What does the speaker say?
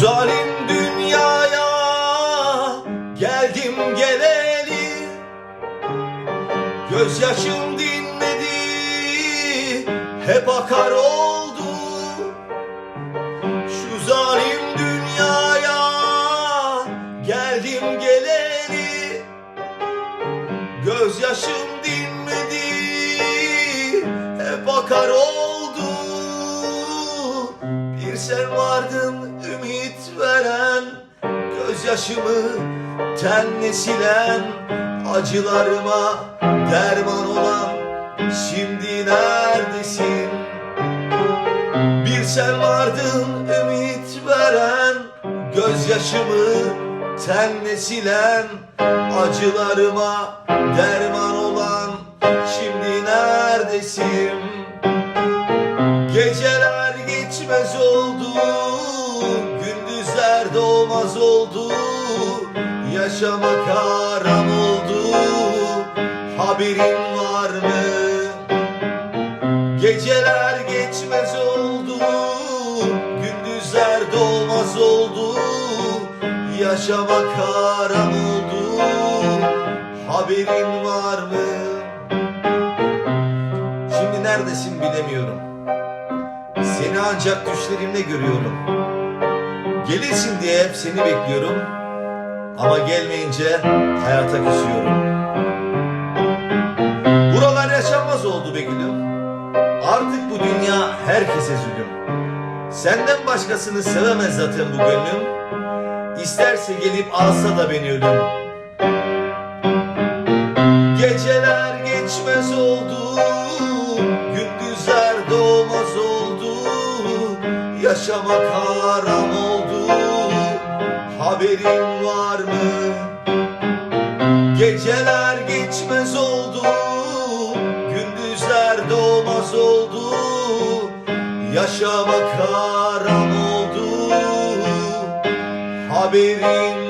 zalim dünyaya geldim geleli. Gözyaşım dinmedi hep akar oldu. Şu zalim dünyaya geldim geleli. Gözyaşım dinmedi hep akar oldu Gözyaşımı tenle silen Acılarıma derman olan Şimdi neredesin? Bir sen vardın ümit veren Gözyaşımı tenle silen Acılarıma derman olan Şimdi neredesin? Geceler geçmez oldu doğmaz oldu Yaşamak haram oldu Haberin var mı? Geceler geçmez oldu Gündüzler doğmaz oldu Yaşamak haram oldu Haberin var mı? Şimdi neredesin bilemiyorum Seni ancak düşlerimde görüyorum Gelirsin diye hep seni bekliyorum. Ama gelmeyince hayata küsüyorum. Buralar yaşanmaz oldu be gülüm Artık bu dünya herkese zulüm. Senden başkasını sevemez zaten bu gönlüm. İsterse gelip alsa da beni ölüm. Geceler geçmez oldu Gündüzler doğmaz oldu. Yaşamak haram oldu Haberin var mı? Geceler geçmez oldu Gündüzler doğmaz oldu Yaşamak haram oldu Haberin